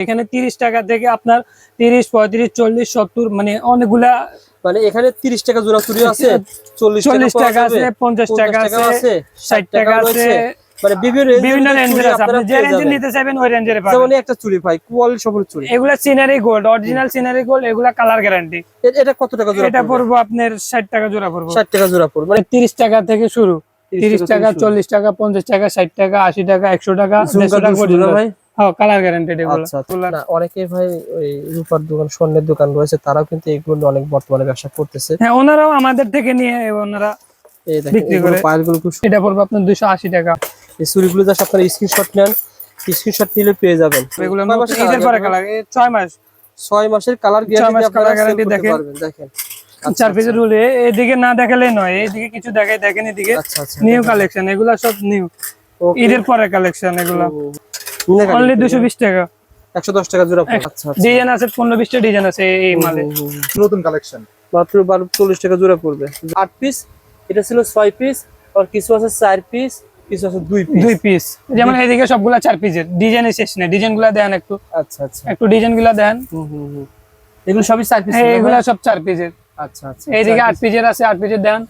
এখানে তিরিশ টাকা থেকে আপনার তিরিশ পঁয়ত্রিশ চল্লিশ সত্তর মানে অনেকগুলা মানে এখানে তিরিশ টাকা জোড়া চুরি আছে চল্লিশ চল্লিশ পাওয়া টাকা আছে যাবে, পঞ্চাশ টাকা আছে ষাট টাকা আছে। মানে বিভিন্ন বিভিন্ন রেঞ্জের রেঞ্জের আছে আপনি যে পেয়ে নিতে চাইবেন ওই রেঞ্জের পাবেন। এই একটা চুরি ভাই চুরি। এগুলা scenery gold original scenery gold এগুলা কালার গ্যারান্টি এটা কত টাকা জোড়া এটা পড়ব? আপনার ষাট টাকা জোড়া পড়ব। ষাট টাকা জোড়া পড়বে। মানে তিরিশ টাকা থেকে শুরু। 30 তিরিশ টাকা টাকা থেকে শুরু। চল্লিশ টাকা পঞ্চাশ টাকা ষাট টাকা আশি টাকা একশো টাকা পর্যন্ত। ভাই। হ্যাঁ কালার গ্যারান্টেড এগুলো। আচ্ছা আচ্ছা। না অনেকে ভাই ওই রূপার দোকান স্বর্ণের দোকান রয়েছে তারাও কিন্তু এগুলো অনেক বর্তমানে ব্যবসা করতেছে। হ্যাঁ ওনারাও আমাদের থেকে নিয়ে ওনারা বিক্রি করে। পায়েলগুলো খুব এটা পড়বে আপনার দুশো আশি টাকা। এই চুরিগুলো জাস্ট আপনারা স্ক্রিনশট নেন স্ক্রিনশট নিলে পেয়ে যাবেন। এগুলো ঈদের পরে কালার ছয় মাস। ছয় মাসের কালার গ্যারান্টি আপনারা দেখেন। দেখেন। আচ্ছা, চার পিসের রুল এদিকে না দেখালে নয় এইদিকে কিছু দেখাই দেখেন এদিকে। আচ্ছা আচ্ছা নিউ কালেকশন এগুলা সব নিউ ঈদের পরে কালেকশন এগুলা। অনলি দুশো বিশ টাকা। একশো দশ টাকা জোড়া আচ্ছা আচ্ছা। ডিজাইন আছে পনেরো বিশটা ডিজাইন আছে এই- মালে। নতুন কালেকশন। মাত্র বারো চল্লিশ টাকা জোড়া পড়বে। আট পিস এটা ছিল ছয় পিস আর কিছু আছে চার পিস কিছু আছে দুই পিস। দুই পিস। যেমন এইদিকে সবগুলা চার পিসের। ডিজাইনের শেষ নেই। ডিজাইনগুলা দেন একটু। আচ্ছা আচ্ছা। একটু ডিজাইনগুলা দেন। হুম, হুম, হুম। এগুলো সবই চার পিস এগুলা সব চার পিসের। আচ্ছা আচ্ছা এইদিকে আট পিসের আছে আট দেন।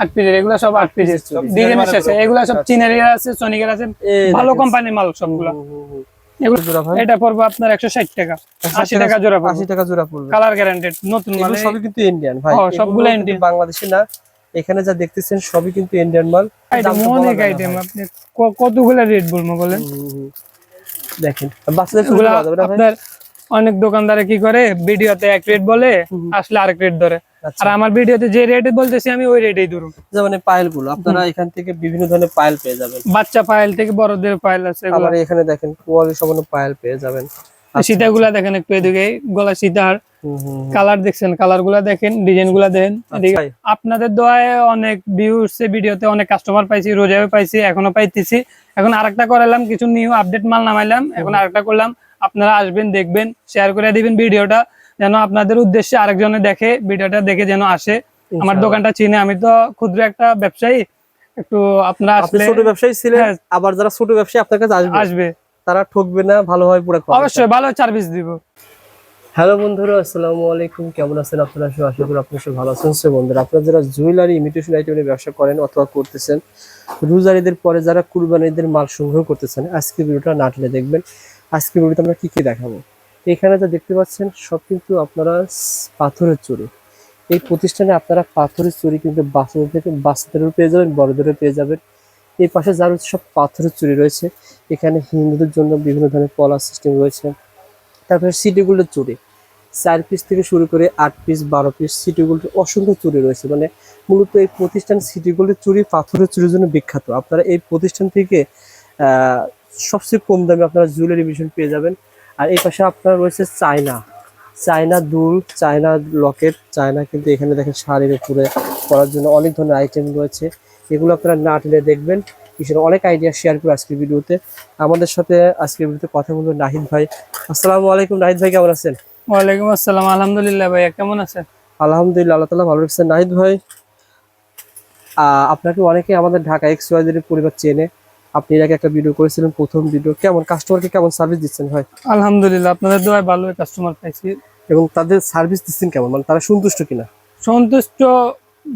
আট এগুলা সব আট পিসের ডিজাইনের শেষে এগুলা সব চীনের আছে সনিকের আছে। ভালো কোম্পানির মাল সবগুলা। এটা পড়বে আপনার একশো ষাট টাকা। আশি টাকা জোড়া আশি টাকা জোড়া পড়বে। কালার গ্যারান্টেড নতুন মালে সবই কিন্তু ইন্ডিয়ান ভাই। সবগুলো বাংলাদেশি না। এখানে যা দেখতেছেন সবই কিন্তু ইন্ডিয়ান মাল। অনেক আইটেম। আপনি কতগুলা রেট বলব বলেন। দেখেন বাচ্চাদের আপনার অনেক দোকানদারে কি করে? ভিডিওতে এক রেট বলে আসলে আরেক রেট ধরে। আচ্ছা। আর আমার ভিডিওতে যে রেট বলতেছি আমি ওই রেটেই ধরুন। এই পায়েলগুলো আপনারা এখান থেকে বিভিন্ন ধরনের পায়েল পেয়ে যাবেন। বাচ্চা পায়েল থেকে বড়দের পায়েল আছে আবার এখানে দেখেন কোয়ালিটি সম্পন্ন পায়েল পেয়ে যাবেন। সীতাগুলা দেখেন একটু এদিকে গলা হুম। কালার দেখছেন? কালারগুলা দেখেন ডিজাইনগুলা দেখেন। আপনাদের দোয়ায় অনেক ভিউ ভিউস ভিডিওতে অনেক কাস্টমার পাইছি রোজাও পাইছি এখনও পাইতেছি। এখন আরেকটা করালাম কিছু নিউ আপডেট মাল নামাইলাম। এখন আরেকটা করলাম। আপনারা আসবেন দেখবেন শেয়ার করে দিবেন ভিডিওটা যেন আপনাদের উদ্দেশ্যে আরেকজনে দেখে ভিডিওটা দেখে যেন আসে। আমার দোকানটা চিনে আমি তো ক্ষুদ্র একটা ব্যবসায়ী একটু আপনারা আসলে ছোট ব্যবসায়ী ছিলেন হ্যাঁ। আবার যারা ছোট ব্যবসায়ী আপনার কাছে আসবে? আসবে। তারা ঠকবে না ভালোভাবে পুরো অবশ্যই ভালো সার্ভিস দিব। হ্যালো বন্ধুরা, আসসালামু আলাইকুম। কেমন আছেন আপনারা? সবাই আশা করি আপনারা সবাই ভালো আছেন। সো বন্ধুরা, আপনারা যারা জুয়েলারি ইমিটেশন আইটেমের ব্যবসা করেন অথবা করতেছেন, রোজারিদের পরে যারা কুরবানিদের মাল সংগ্রহ করতেছেন আজকে ভিডিওটা না টেনে দেখবেন। আজকে ভিডিওতে আমরা কি কি দেখাবো? এখানে যা দেখতে পাচ্ছেন, সব কিন্তু আপনারা পাথরের চুরি। এই প্রতিষ্ঠানে আপনারা পাথরের চুরি কিন্তু বাচ্চাদের থেকে বাচ্চাদেরও পেয়ে যাবেন, বড়দেরও পেয়ে যাবেন। এই পাশে যার সব পাথরের চুরি রয়েছে। এখানে হিন্দুদের জন্য বিভিন্ন ধরনের পলা সিস্টেম রয়েছে। তারপরে সিটি গোল্ডের চুড়ি। চার পিস থেকে শুরু করে আট পিস বারো পিস সিটি গোল্ডের অসংখ্য চুড়ি রয়েছে। মানে মূলত এই প্রতিষ্ঠান সিটি গোল্ডের চুড়ি, পাথরের চুরির জন্য বিখ্যাত। আপনারা এই প্রতিষ্ঠান থেকে সবচেয়ে কম দামে আপনারা জুয়েলারি মিশন পেয়ে যাবেন। আর এই পাশে আপনার রয়েছে চায়না। চায়না দুল, চায়না লকেট। চায়না কিন্তু এখানে দেখেন শাড়ির উপরে করার জন্য অনেক ধরনের আইটেম রয়েছে। এগুলো আপনারা না টেনে দেখবেন। কিসের অনেক আইডিয়া শেয়ার করে আজকের ভিডিওতে। আমাদের সাথে আজকের ভিডিওতে কথা বলব নাহিদ ভাই। আসসালামু আলাইকুম নাহিদ ভাই কেমন আছেন? ওয়ালাইকুম আসসালাম আলহামদুলিল্লাহ ভাইয়া কেমন আছেন? আলহামদুলিল্লাহ আল্লাহ তালা ভালো রাখছেন। নাহিদ ভাই আপনাকে অনেকে আমাদের ঢাকা এক্স ওয়াইজের পরিবার চেনে। আপনি এর আগে একটা ভিডিও করেছিলেন প্রথম ভিডিও কেমন কাস্টমারকে কেমন সার্ভিস দিচ্ছেন ভাই? আলহামদুলিল্লাহ আপনাদের দোয়ায় ভালো কাস্টমার পাইছি। এবং তাদের সার্ভিস দিচ্ছেন কেমন? মানে তারা সন্তুষ্ট কিনা? সন্তুষ্ট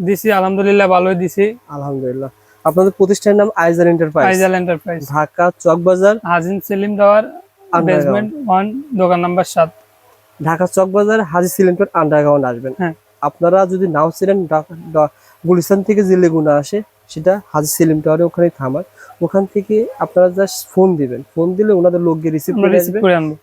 দিছি আলহামদুলিল্লাহ ভালোই দিছি। আলহামদুলিল্লাহ। আপনাদের প্রতিষ্ঠানের নাম Aizar enterprise. Aizal enterprise. Dhaka Chawkbazar. Haji Selim tower basement one দোকান নাম্বার সাত। ঢাকা চকবাজার হাজি সিলিন্ডার আন্ডারগ্রাউন্ড আসবেন। হ্যাঁ। আপনারা যদি নাও ছিলেন গুলিস্তান থেকে যে লেগুনা আসে সেটা হাজি সেলিম টাওয়ারে ওখানে থামার। ওখান থেকে আপনারা জাস্ট ফোন দিবেন। ফোন দিলে ওনাদের লোক গিয়ে রিসিভ করে আসবে।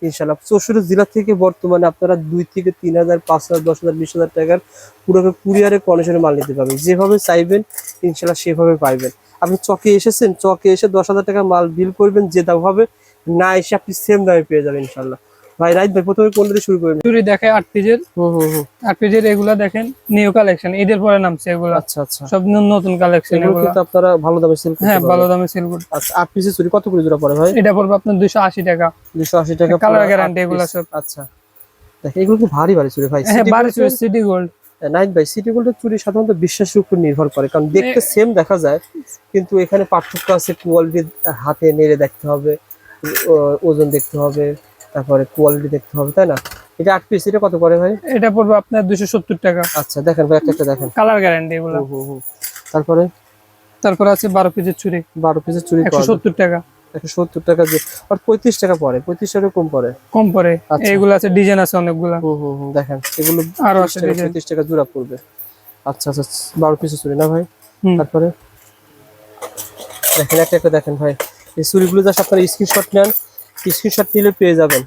ইনশাল্লাহ চৌষট্টি জেলা থেকে বর্তমানে আপনারা দুই থেকে তিন হাজার পাঁচ হাজার দশ হাজার বিশ হাজার টাকার পুরো কুরিয়ারে কন্ডিশনে মাল নিতে পারবেন। যেভাবে চাইবেন ইনশাল্লাহ সেভাবে পাইবেন। আপনি চকে এসেছেন চকে এসে দশ হাজার টাকা মাল বিল করবেন যে দাম হবে না এসে আপনি সেম দামে পেয়ে যাবেন ইনশাল্লাহ ভাই রাইট ভাই প্রথমে কোন দিয়ে শুরু করবেন চুরি দেখে আট পিজের। আট পিজের এগুলা দেখেন নিউ কালেকশন ঈদের পরে নামছে এগুলা। আচ্ছা আচ্ছা। সব নতুন কালেকশন এগুলো কিন্তু আপনারা ভালো দামে সেল হ্যাঁ ভালো দামে সেল করতে আচ্ছা আট পিসের চুরি কত করে জোড়া পড়ে ভাই? এটা পড়বে আপনার দুশো আশি টাকা। দুশো আশি টাকা কালার গ্যারান্টি এগুলা সব। আচ্ছা। দেখেন এগুলো কি ভারী ভারী চুরি ভাই। হ্যাঁ বারো gold সিটি গোল্ড নাইট ভাই সিটি গোল্ডের চুরি সাধারণত বিশ্বাসের উপর নির্ভর করে কারণ দেখতে সেম দেখা যায় কিন্তু এখানে পার্থক্য আছে কোয়ালিটি হাতে নেড়ে দেখতে হবে ওজন দেখতে হবে। তারপরে কোয়ালিটি দেখতে হবে তাই না? এটা আট পিস এটা কত করে ভাই? এটা পড়বে আপনার দুশো সত্তর টাকা। আচ্ছা দেখেন ভাই একটা দেখেন। কালার গ্যারান্টি এগুলো। হুম। তারপরে? আছে বারো পিসের চুড়ি। বারো পিসের চুরি একশো সত্তর টাকা। একশো সত্তর টাকা দিয়ে। আর পঁয়ত্রিশ টাকা পরে পঁয়ত্রিশ টাকা কম পরে। কম পরে। আচ্ছা। এগুলো আছে ডিজাইন আছে অনেকগুলা। দেখেন এগুলো আরও আছে 35 টাকা জোড়া পড়বে। আচ্ছা আচ্ছা বারো পিসের চুরি না ভাই? হুম। তারপরে? দেখেন একটা একটা দেখেন ভাই। এই চুরিগুলো জাস্ট আপনারা স্ক্রিনশট নেন। স্ক্রিনশট নিলে পেয়ে যাবেন।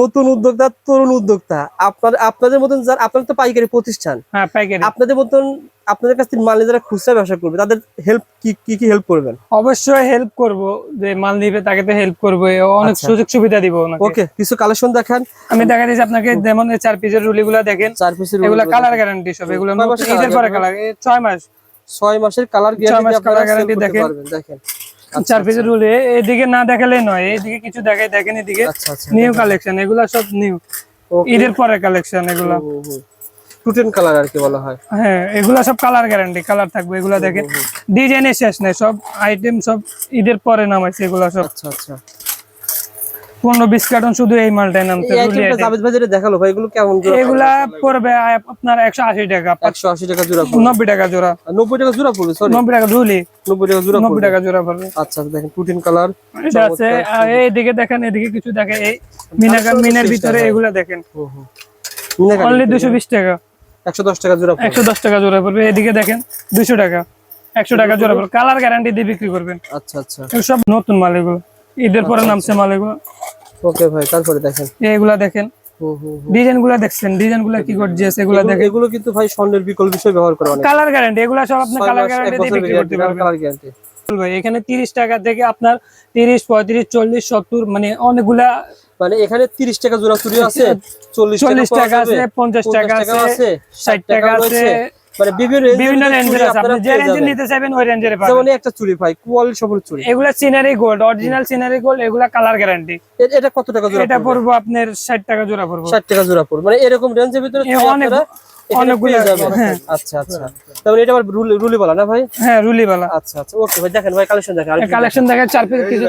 নতুন উদ্যোক্তা তরুণ উদ্যোক্তা আপনার আপনাদের মতন যার আপনার তো পাইকারি প্রতিষ্ঠান। হ্যাঁ পাইকারি। আপনাদের মতন আপনাদের কাছ থেকে মাল যারা খুচরা ব্যবসা করবে তাদের হেল্প কি কি কি হেল্প করবেন? অবশ্যই হেল্প করব যে মাল নিবে তাকে তো হেল্প করব অনেক আচ্ছা। সুযোগ সুবিধা দিব ওনাকে। ওকে কিছু কালেকশন দেখান। আমি দেখা দিচ্ছি আপনাকে যেমন চার পিসের রুলিগুলা দেখেন। চার পিসের এগুলা কালার গ্যারান্টি সব এগুলো ঈদের পরে? কালার ছয় মাস। ছয় মাসের কালার গ্যারান্টি আপনারা দেখেন। দেখেন। চার পিসের রুলে এদিকে না দেখালে নয় এদিকে কিছু দেখাই দেখেন এদিকে। আচ্ছা আচ্ছা নিউ কালেকশন এগুলা সব নিউ ঈদের পরে কালেকশন এগুলা। টুটেন কালার আর কি বলা হয়। হ্যাঁ এগুলা সব কালার গ্যারান্টি কালার থাকবে এগুলা দেখেন। ডিজাইনের শেষ নাই সব আইটেম সব ঈদের পরে নামাইছে এগুলা সব। আচ্ছা আচ্ছা। পনেরো বিশ কার্টন শুধু এই মালটাই যেটা দেখাল ভাই এগুলো কেমন এগুলা পড়বে আপনার একশো আশি টাকা একশো আশি টাকা জোড়া নব্বই টাকা জোড়া। নব্বই টাকা জোড়া পড়বে সরি নব্বই টাকা রুলি নব্বই টাকা জোড়া নব্বই টাকা জোড়া পড়বে। আচ্ছা দেখেন টুটিন কালার এটা আছে এইদিকে দেখেন এদিকে কিছু দেখে এই মিনের ভিতরে এগুলা দেখেন। অনলি দুশো বিশ টাকা। একশো দশ টাকা জোড়া একশো দশ টাকা জোড়া পড়বে এদিকে দেখেন দুশো টাকা। একশো টাকা জোড়া পড়বে। কালার গ্যারান্টি দিয়ে বিক্রি করবেন। আচ্ছা আচ্ছা। সব নতুন মাল এগুলো। ঈদের পরে নামছে মাল এগুলো ওকে ভাই তারপরে দেখেন। এগুলা দেখেন। ডিজাইনগুলা দেখছেন ডিজাইনগুলা কি এগুলা দেখেন। এগুলো কিন্তু ভাই স্বর্ণের বিকল্প হিসেবে ব্যবহার করে অনেক। কালার গ্যারান্টি এগুলা সব আপনি কালার গ্যারান্টি দিয়ে বিক্রি করতে পারবেন। কালার গ্যারান্টি ভাই এখানে তিরিশ টাকা থেকে আপনার তিরিশ পঁয়ত্রিশ চল্লিশ সত্তর মানে অনেকগুলা মানে এখানে তিরিশ টাকা জোড়া চুরি আছে চল্লিশ চল্লিশ টাকা আছে যাবে, পঞ্চাশ টাকা আছে ষাট টাকা আছে। মানে বিভিন্ন বিভিন্ন রেঞ্জের আছে। আপনি যে রেঞ্জের নিতে চাইবেন ওই রেঞ্জের পাবেন। যেমন একটা চুরি ভাই কোয়ালিটি সফল চুরি এগুলা scenery gold original scenery gold এগুলা কালার গ্যারান্টি এটা কত টাকা জোড়া এটা পড়ব? আপনার ষাট টাকা জোড়া পড়ব। ষাট টাকা জোড়া পড়বে। মানে এরকম রেঞ্জের ভিতরে অনেক- অনেকগুলো হ্যাঁ। আচ্ছা আচ্ছা। তারপরে এটা আবার রুলি রুলি বলা না ভাই? হ্যাঁ রুলিওয়ালা। আচ্ছা আচ্ছা। ওকে ভাই দেখেন ভাই কালেকশন দেখেন কালেকশন দেখে চার পিস কিছু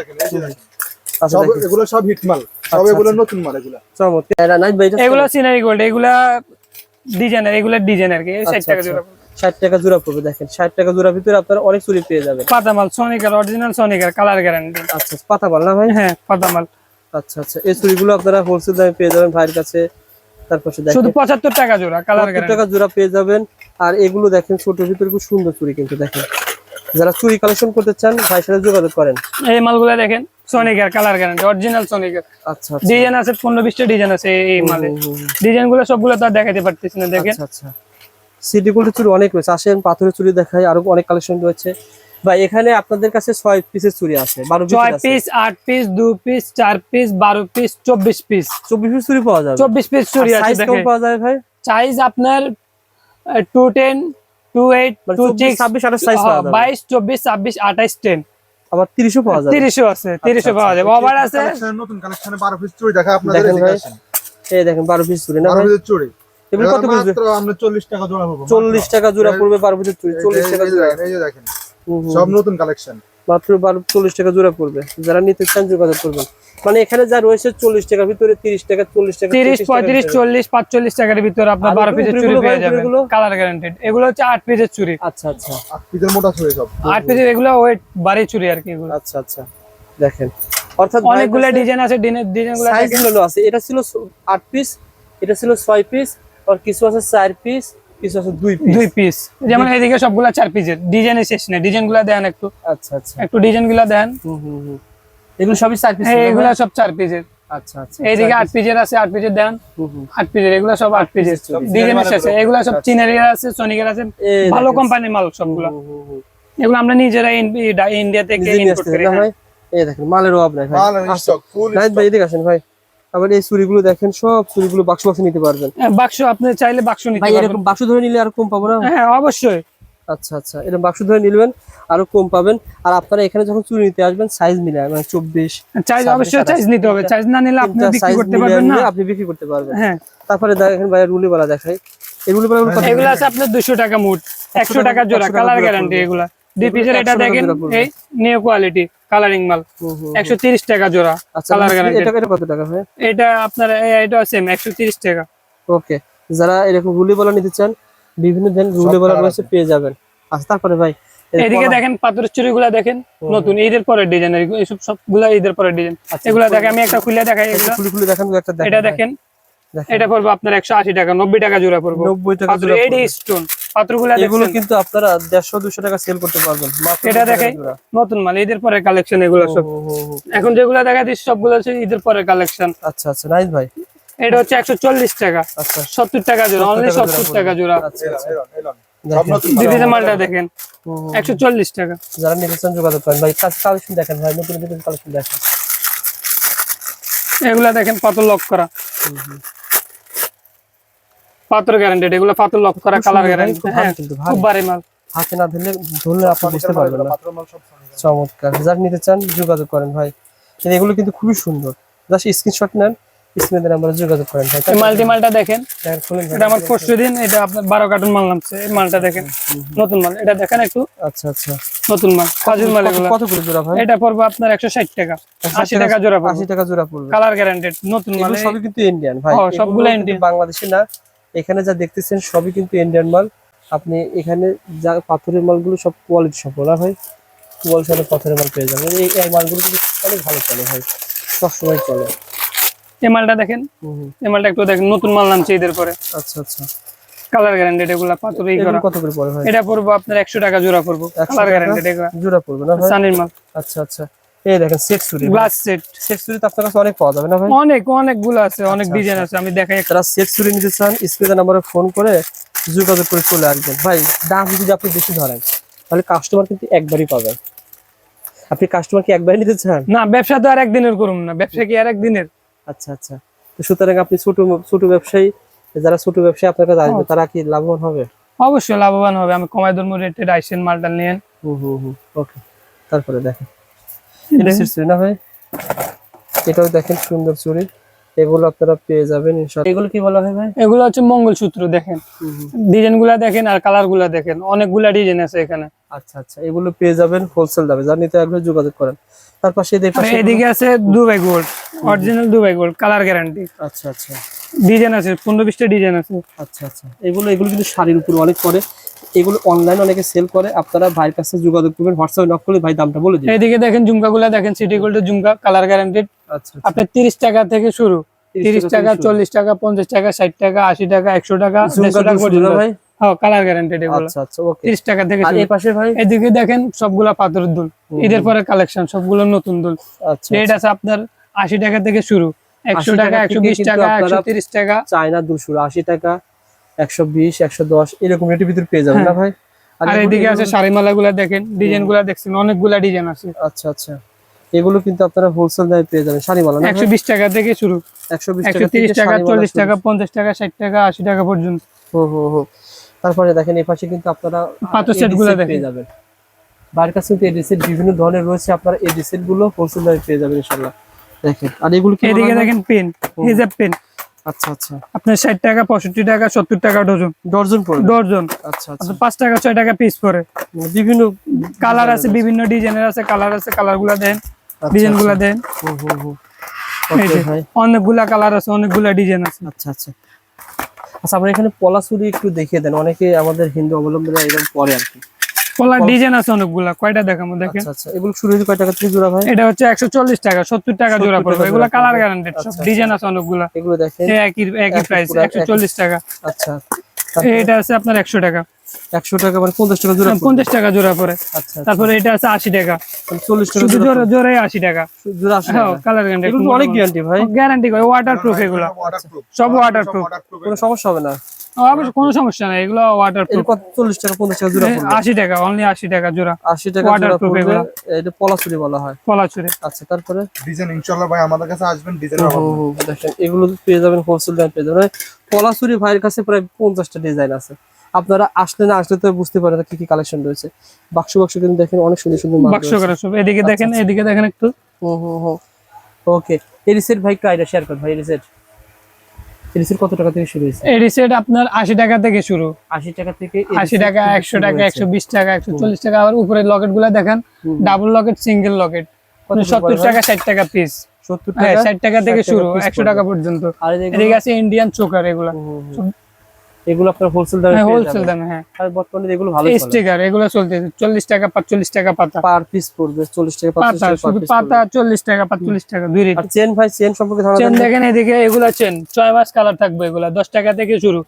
আচ্ছা সব এগুলো সব হিট মাল। সব এগুলো নতুন মাল চমৎকার। এগুলো সিনারি গোল্ড এগুলা ডিজাইনার এগুলা ডিজাইন আর কি ষাট আচ্ছা, টাকা আচ্ছা। জোড়া ষাট টাকা জোড়া পড়বে দেখেন। ষাট টাকা জোড়ার ভিতরে আপনারা অনেক চুরি পেয়ে যাবেন। পাতামাল সনিকার অরিজিনাল সনিকার কালার গ্যারান্টি আচ্ছা পাতা না ভাই? হ্যাঁ পাতামাল। আচ্ছা আচ্ছা এই চুরিগুলো আপনারা হোলসেল দামে পেয়ে যাবেন ভাইয়ের কাছে। তারপর দেখেন। শুধু পঁচাত্তর টাকা জোড়া কালার টাকা জোড়া পেয়ে যাবেন। আর এগুলো দেখেন ছোট ভিতরে খুব সুন্দর চুরি কিন্তু দেখেন। যারা চুরি কালেকশন করতে চান ভাইয়ের সাথে যোগাযোগ করেন। এই মালগুলা দেখেন। সনিকার কালার গ্যারান্টি অরিজিনাল সনিকার আচ্ছা আচ্ছা। ডিজাইন আছে পনেরো বিশটা ডিজাইন আছে এই- মালে সবগুলো তো দেখাতে পারতেছি না দেখেন। আচ্ছা আচ্ছা। সিটি গোল্ডের চুরি অনেক রয়েছে। আসেন পাথরের চুরি দেখায় আরও অনেক কালেকশন রয়েছে। ভাই এখানে আপনাদের কাছে ছয় পিসের চুরি আছে বারো ছয় পিস পিস আট পিস দু পিস চার পিস বারো পিস চব্বিশ পিস চব্বিশ পিস চুরি পাওয়া যাবে। চব্বিশ পিস চুরি আছে সাইজ পাওয়া যাবে ভাই? সাইজ আপনার টু টেন টু এইট মানে টু 24, সিক্স 26, 28 size পাওয়া যাবে। বাইশ চব্বিশ ছাব্বিশ আঠাইশ টেন আবার তিরিশও পাওয়া যাবে। তিরিশও আছে তিরিশও পাওয়া যাবে। ওভার আছে। নতুন কালেকশনে 12 পিস চুড়ি দেখা আপনাদের দেখেন এই দেখেন বারো পিস চুরি না 12 পিস চুড়ি। এগুলো কত পিস মাত্র আমরা 40 টাকা জোড়া পাবো চল্লিশ টাকা জোড়া পড়বে বারো পিসের চুরি চল্লিশ টাকা জোড়া। দেখেন, এই যে দেখেন। সব নতুন কালেকশন মাত্র বারো চল্লিশ টাকা জোড়া পড়বে। যারা নিতে চান যোগাযোগ করবেন। মানে এখানে যা রয়েছে চল্লিশ টাকার ভিতরে তিরিশ টাকা চল্লিশ টাকা তিরিশ পঁয়ত্রিশ চল্লিশ পাঁচচল্লিশ টাকার ভিতরে আপনার বারো পিসের চুরি পেয়ে যাবেন। কালার গ্যারান্টেড এগুলো হচ্ছে আট পিসের চুরি আচ্ছা আচ্ছা। আর পিসের মোটা চুড়ি সব। আট পিসের এগুলো ওয়েট বাড়ি চুরি আর কি এগুলো। আচ্ছা আচ্ছা। দেখেন। অর্থাৎ অনেকগুলো ডিজাইন আছে ডিজাইনগুলো সাইজগুলো আছে। এটা ছিল আট পিস এটা ছিল ছয় পিস আর কিছু আছে চার পিস কিছু আছে দুই পিস দুই পিস যেমন এদিকে সবগুলা চার পিসের ডিজাইনের শেষ নেই। ডিজাইনগুলা দেন একটু। আচ্ছা আচ্ছা। একটু ডিজাইনগুলা দেন। হুম হুম হুম। এগুলো সবই চার পিস হ্যাঁ এগুলা সব চার পিসের আচ্ছা আচ্ছা। এইদিকে আট পিসের আছে আট পিসের দেন। আট পিসের এগুলা সব আট পিসের ডিজাইনের শেষে এগুলা সব চীনের আছে সোনিকের আছে। এই ভালো দেখেন। কোম্পানির মাল সবগুলা। এগুলো আমরা নিজেরা ইন- ইন্ডিয়া থেকে ইম্পোর্ট করি। না হ্যাঁ। ভাই? এই দেখেন মালের অভাব নাই ভাই। মাল স্টক ফুল নাইট ভাই এদিকে আসেন ভাই। আবার এই চুরিগুলো দেখেন সব চুরিগুলো বাক্স বাক্স নিতে পারবেন। হ্যাঁ, বাক্স আপনি চাইলে বাক্স নিতে ভাই পারবেন। এরকম বাক্স ধরে নিলে আর কম পাবো না? হ্যাঁ অবশ্যই। আচ্ছা আচ্ছা। এরকম বাক্স ধরে নিলবেন আরও কম পাবেন। আর আপনারা এখানে যখন চুরি নিতে আসবেন সাইজ মিলে মানে চব্বিশ চাইজ অবশ্যই চাইজ নিতে হবে। চাইজ না নিলে আপনি বিক্রি সাইজ করতে পারবেন না। আপনি বিক্রি করতে পারবেন। হ্যাঁ। তারপরে দেখেন ভাই রুলিওয়ালা দেখাই। এই রুলিওয়ালা এগুলো আছে আপনার দুশো টাকা মুট। একশো টাকা জোড়া কালার গ্যারান্টি। এগুলা। দুই পিসের এটা দেখেন এই নিউ কোয়ালিটি কালারিং মাল। হুম, হুম, একশো তিরিশ টাকা জোড়া কালার গ্যারান্টি এটা কত টাকা ভাই এটা আপনার এটা সেম একশো তিরিশ টাকা। ওকে যারা এরকম রুলি বলা নিতে চান বিভিন্ন ধরনের রুলি বলা রয়েছে পেয়ে যাবেন। আচ্ছা তারপরে ভাই এদিকে দেখেন পাথরের চুরি গুলা দেখেন নতুন ঈদের পরের ডিজাইন এইসব সবগুলা ঈদের পরের ডিজাইন আচ্ছা, এগুলা দেখে আমি একটা খুলে দেখাই এগুলা। খুলে খুলে দেখান একটা দেখেন এটা দেখেন দেখেন। এটা পড়বে আপনার একশো আশি টাকা নব্বই টাকা জোড়া পড়ব। নব্বই টাকা এডি। স্টোন পাথরগুলা এগুলো কিন্তু আপনারা দেড়শো দুশো টাকা সেল করতে পারবেন মাত্র এটা 90 টাকা দেখাই জোড়া। নতুন মাল ঈদের পরের কালেকশন এগুলো সব। এখন যেগুলা দেখা দিচ্ছি সবগুলো হচ্ছে ঈদের পরের কালেকশন আচ্ছা আচ্ছা নাইস ভাই। এটা হচ্ছে একশো চল্লিশ টাকা। আচ্ছা। সত্তর টাকা জোড়া 70 অনলি টাকা জোড়া সত্তর টাকা জোড়া। আচ্ছা আচ্ছা। দিদিতে মালটা দেখেন। একশো চল্লিশ টাকা। যারা নিতে চান যোগাযোগ করেন ভাই কালেকশন দেখেন ভাই নতুন নতুন কালেকশন দেখেন। এগুলা দেখেন পাথর লক করা। পাথর গ্যারান্টেড এগুলো পাথর লক করা কালার গ্যারান্টি হ্যাঁ। খুব মাল। হাতে না ধরলে ধরলে আপনি বুঝতে পারবেন না। চমৎকার। যারা নিতে চান যোগাযোগ করেন ভাই। এগুলো কিন্তু খুবই সুন্দর। জাস্ট স্ক্রিনশট নেন। আমরা যোগাযোগ করেন এই মাল্টি মালটা দেখেন। ভাই। এটা আমার পরশু দিন এটা আপনার বারো কার্টুন মাল নামছে। এই মালটা দেখেন নতুন মাল। এটা দেখেন একটু। আচ্ছা আচ্ছা। নতুন মাল মাল এগুলো। কত করে জোড়া ভাই? এটা পড়বে আপনার একশো ষাট টাকা। আশি টাকা জোড়া টাকা জোড়া পড়বে। কালার গ্যারান্টেড নতুন মাল। সবই কিন্তু ইন্ডিয়ান ভাই। হ্যাঁ, সবগুলো কিন্তু বাংলাদেশি না। এখানে যা দেখতেছেন সবই কিন্তু ইন্ডিয়ান মাল। আপনি এখানে যা পাথরের মালগুলো সব কোয়ালিটি সম্পন্ন ভাই কোয়ালিটি পাথরের মাল পেয়ে যাবেন। এই এই মালগুলো কিন্তু অনেক ভালো চলে ভাই। সবসময় চলে। এই মালটা দেখেন। এই মালটা একটু দেখেন নতুন মাল নামছে ঈদের পরে। আচ্ছা আচ্ছা। কালার গ্যারান্টেড এগুলা পাথর করা। কত করে পড়ে ভাই? এটা পড়ব আপনার একশো টাকা জোড়া পড়ব। কালার গ্যারান্টেড এগুলা। জোড়া পড়বে না সানির মাল। আচ্ছা আচ্ছা। এই দেখেন সেট সুরি গ্লাস সেট সেট সুরি তো আপনার কাছে অনেক পাওয়া যাবে না ভাই? অনেক অনেকগুলো আছে অনেক আচ্ছা, ডিজাইন আছে আমি দেখাই একটা। সেট সুরি নিতে চান স্ক্রিনে নাম্বারে ফোন করে যোগাযোগ করে চলে আসবেন। ভাই দাম যদি আপনি বেশি ধরেন তাহলে কাস্টমার কিন্তু একবারই পাবেন আপনি কাস্টমার কি একবারই নিতে চান? না ব্যবসা তো আর একদিনের করুন না। ব্যবসা কি আর একদিনের? আচ্ছা আচ্ছা। তো সুতরাং আপনি ছোট ছোট ব্যবসায়ী যারা ছোট ব্যবসায়ী আপনার কাছে আসবে তারা কি লাভবান হবে? অবশ্যই লাভবান হবে। আমি কমাই ধর্ম রেটেড আইসেন মালটা নিয়ে। হুম হুম হুম। ওকে। তারপরে দেখেন। এটা সেট সুরি না ভাই? এটাও দেখেন সুন্দর চুরি। এগুলো আপনারা পেয়ে যাবেন ইনশাআল্লাহ। এগুলো কি বলা হয় ভাই? এগুলো হচ্ছে মঙ্গলসূত্র দেখেন। ডিজাইনগুলা দেখেন আর কালারগুলা দেখেন। অনেকগুলা ডিজাইন আছে এখানে। আচ্ছা আচ্ছা। এগুলো পেয়ে যাবেন হোলসেল দামে। যার নিতে একবার যোগাযোগ করেন। তার পাশে এদিকে আছে Dubai gold original Dubai gold colour guarantee আচ্ছা আচ্ছা। ডিজাইন আছে পনেরো বিশটা ডিজাইন আছে। আচ্ছা আচ্ছা। এগুলো এগুলো কিন্তু শাড়ির উপর অনেক করে এগুলো অনলাইন অনেকে সেল করে। আপনারা ভাইয়ের কাছে যোগাযোগ করবেন হোয়াটসঅ্যাপে নক করলে ভাই দামটা বলে দিবেন এদিকে দেখেন ঝুমকা গুলা দেখেন সিটি গোল্ডের ঝুমকা কালার গ্যারান্টেড আচ্ছা আপনার তিরিশ টাকা থেকে শুরু। তিরিশ টাকা চল্লিশ টাকা পঞ্চাশ টাকা ষাট টাকা আশি টাকা একশো টাকা দেড়শো টাকা পর্যন্ত। ভাই? হ্যাঁ কালার গ্যারান্টেড এগুলো। আচ্ছা আচ্ছা ওকে টাকা থেকে আর এই পাশে ভাই? এদিকে দেখেন সবগুলা পাথরের দুল। ঈদের পরে কালেকশন সবগুলো নতুন দুল। আচ্ছা রেট আছে আপনার আশি টাকা থেকে শুরু। একশো টাকা টাকা একশো থেকে বিশ কিন্তু টাকা একশো আপনারা- তিরিশ টাকা। চায়না দুশো আশি টাকা একশো বিশ একশো দশ এরকম রেটের ভিতরে পেয়ে যাবেন না ভাই? আর এদিকে আছে শাড়িমালা গুলা দেখেন ডিজাইনগুলা দেখছেন অনেকগুলা ডিজাইন আছে। আচ্ছা আচ্ছা। এগুলো কিন্তু আপনারা হোলসেল দামে পেয়ে যাবেন শাড়িমালা না একশো বিশ টাকা থেকে শুরু। একশো বিশ একশো টাকা তিরিশ থেকে টাকা শাড়িমালা চল্লিশ শুরু। টাকা পঞ্চাশ টাকা ষাট টাকা আশি টাকা পর্যন্ত। হো হো হো। তারপরে দেখেন এই পাশে কিন্তু আপনারা পাথর AD set গুলো set পেয়ে যাবেন। বাড়ির কাছে কিন্তু এডি সেট বিভিন্ন ধরনের রয়েছে আপনারা এডি সেটগুলো হোলসেল দামে পেয়ে যাবেন ইনশাআল্লাহ। দেখেন আর এগুলো কি এদিকে দেখেন পেন হিজাব পেন। আচ্ছা আচ্ছা। আপনার ষাট টাকা পঁয়ষট্টি টাকা সত্তর টাকা ডজন। ডজন পড়বে? ডজন আচ্ছা আচ্ছা। আপনার পাঁচ টাকা ছয় টাকা পিস পরে মানে বিভিন্ন কালার আছে বিভিন্ন ডিজাইনের আছে কালার আছে কালারগুলা দেন আচ্ছা, ডিজাইনগুলা দেন। হুম হুম হুম। অনেকগুলা কালার আছে অনেকগুলা ডিজাইন আছে। আচ্ছা আচ্ছা। আচ্ছা আমরা এখানে পলাশুরি একটু দেখিয়ে দেন। অনেকে আমাদের হিন্দু অবলম্বনে এরকম পরে আর কি। কলার ডিজাইন আছে অনেকগুলা কয়টা দেখাবো দেখেন? আচ্ছা আচ্ছা এগুলো শুরু হয়েছে কয় টাকা থেকে জোড়া ভাই? এটা হচ্ছে একশো চল্লিশ টাকা সত্তর টাকা জোড়া পড়বে। এগুলা কালার পড়বে। গ্যারান্টেড সব আচ্ছা, ডিজাইন আছে অনেকগুলা। এগুলো দেখেন। একই একই প্রাইস টাকা। আচ্ছা। এটা আছে আপনার একশো টাকা। একশো টাকা মানে পঞ্চাশ টাকা জোড়া পঞ্চাশ টাকা জোড়া পরে আচ্ছা তারপরে এটা আছে আশি টাকা। চল্লিশ টাকা জোড়া জোড়া জোড়াই আশি টাকা। হ্যাঁ। কালার অনেক গ্যারান্টি ভাই। গ্যারান্টি করে ওয়াটার প্রুফ এগুলো। সব waterproof। waterproof কোনো সমস্যা হবে না। অবশ্য কোনো সমস্যা নাই এগুলো ওয়াটার প্রুফ চল্লিশ টাকা পঞ্চাশ টাকা জোড়া আশি টাকা অনলি আশি টাকা জোড়া। আশি টাকা waterproof পড়বে। এগুলো। এটা পলাশুরি বলা হয়। কলা চুরে আচ্ছা তারপরে? ডিজাইন ইনশাআল্লাহ ভাই আমাদের কাছে আসবেন ডিজাইন দেখেন এগুলো পেয়ে যাবেন হোলসেল দামে পেয়ে যাবেন। পলাশুরি ভাইয়ের কাছে প্রায় পঞ্চাশটা ডিজাইন আছে। আপনারা আসলে না আসলে তো বুঝতে পারেন কি কি কালেকশন রয়েছে। বাক্স বাক্স কিন্তু দেখেন অনেক সুন্দর সুন্দর বাক্স করা সব। এদিকে দেখেন এদিকে দেখেন একটু। ওকে এরিসেট ভাই একটু আইডিয়া শেয়ার করেন ভাই এরিসেট। এরিসেট কত টাকা থেকে শুরু হয়েছে? এডি সেট আপনার আশি টাকা থেকে শুরু। আশি টাকা থেকে আশি টাকা একশো টাকা একশো বিশ টাকা একশো চল্লিশ টাকা। আবার উপরে লকেটগুলা দেখেন ডাবল লকেট সিঙ্গেল লকেট কত করে সত্তর পড়ে ভাই? টাকা ষাট টাকা পিস 70 হ্যাঁ টাকা ষাট টাকা থেকে শুরু piece একশো পড়বে। টাকা পর্যন্ত। আর এদিকে আছে ইন্ডিয়ান চোকার এগুলা। এগুলো আপনার হোলসেল দামে হ্যাঁ হোলসেল দামে হ্যাঁ। আর বর্তমানে এগুলো ভালো চলে। স্টিকার এগুলো চলতেছে চল্লিশ টাকা পাঁচচল্লিশ টাকা পাতা। পার পিস পড়বে 40 টাকা 45 পাতা টাকা শুধু পাতা পড়বে। চল্লিশ টাকা পাঁচচল্লিশ টাকা দুই রেট আর চেন ভাই চেন সম্পর্কে ধারণা চেন দেখেন এদিকে এগুলা চেন ছয় মাস কালার থাকবে এগুলা দশ টাকা থেকে শুরু।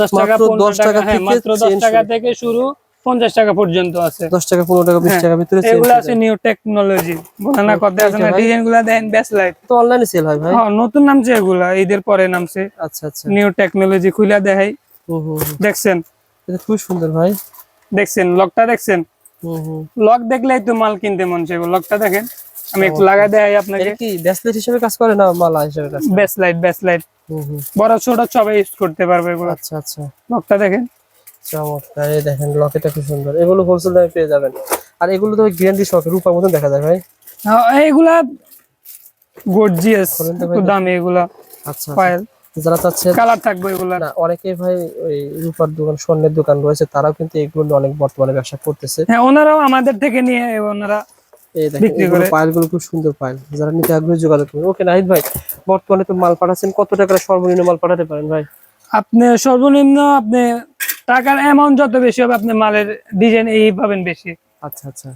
দশ টাকা মাত্র পনেরো 10 টাকা হ্যাঁ মাত্র দশ chain টাকা থেকে শুরু। পঞ্চাশ টাকা পর্যন্ত আছে। 10 টাকা 15 টাকা 20 হ্যাঁ, টাকা ভিতরে এগুলো আছে নিউ টেকনোলজি বলে না কথা আছে না ডিজাইনগুলা দেন বেস্ট লাইট তো অনলাইনে সেল হয় ভাই? হ্যাঁ নতুন নামছে এগুলা ঈদের পরে নামছে। আচ্ছা আচ্ছা। নিউ টেকনোলজি খুলে দেখাই। দেখছেন? এটা খুব সুন্দর ভাই। দেখছেন লকটা দেখছেন? লক দেখলেই তো মাল কিনতে মন চাইব। লকটা দেখেন আমি একটু লাগাই দেখাই আপনাকে। কি ব্রেসলেট হিসেবে কাজ করে না মালা হিসেবে কাজ করে? বেস্ট লাইট বেস্ট লাইট হুম হুম। বড় ছোট সবাই ইউজ করতে পারবে এগুলো। আচ্ছা আচ্ছা। লকটা দেখেন। চমৎকার এই দেখেন লকেটটা খুব সুন্দর। এগুলো হোলসেল দামে পেয়ে যাবেন। আর এগুলো তো গ্যারান্টি সহ রূপার মতন দেখা যায় ভাই। হ্যাঁ, এইগুলা গর্জিয়াস দামি এগুলা আচ্ছা আচ্ছা। পায়েল যারা চাচ্ছেন কালার থাকবে এগুলা। না অনেকে ভাই ওই রূপার দোকান স্বর্ণের দোকান রয়েছে তারাও কিন্তু এগুলো অনেক বর্তমানে ব্যবসা করতেছে। হ্যাঁ ওনারাও আমাদের থেকে নিয়ে ওনারা এই দেখেন বিক্রি পায়েলগুলো খুব সুন্দর পায়েল যারা নিতে আগ্রহী যোগাযোগ করবেন ওকে নাহিদ ভাই বর্তমানে তো মাল পাঠাচ্ছেন কত টাকার সর্বনিম্ন মাল পাঠাতে পারেন ভাই? আপনি সর্বনিম্ন আপনি টাকার অ্যামাউন্ট যত বেশি হবে আপনি মালের ডিজাইন এই পাবেন বেশি। আচ্ছা আচ্ছা।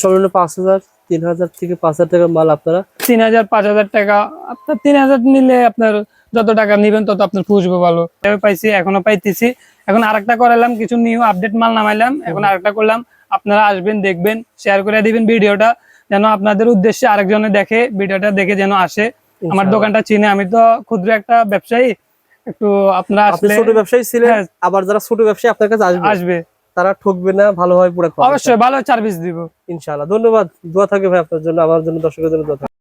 সর্বনিম্ন পাঁচ হাজার তিন হাজার থেকে পাঁচ হাজার টাকার মাল আপনারা? তিন হাজার পাঁচ হাজার টাকা আপনার তিন হাজার নিলে আপনার যত টাকা নিবেন তত আপনার পুষবো ভালো। পাইছি এখনও পাইতেছি। এখন আরেকটা করালাম কিছু নিউ আপডেট মাল নামাইলাম। এখন আরেকটা করলাম আপনারা আসবেন দেখবেন শেয়ার করে দিবেন ভিডিওটা যেন আপনাদের উদ্দেশ্যে আরেকজনে দেখে ভিডিওটা দেখে যেন আসে। আমার দোকানটা চিনে আমি তো ক্ষুদ্র একটা ব্যবসায়ী একটু আপনারা আপনি আসলে ছোট ব্যবসায়ী ছিলেন হ্যাঁ। আবার যারা ছোট ব্যবসায়ী আপনার কাছে আসবে আসবে। তারা ঠকবে না ভালোভাবে পুরো অবশ্যই ভালো সার্ভিস দিব। ইনশাআল্লাহ। ধন্যবাদ। দোয়া থাকে ভাই আপনার জন্য আমার জন্য দর্শকের জন্য দোয়া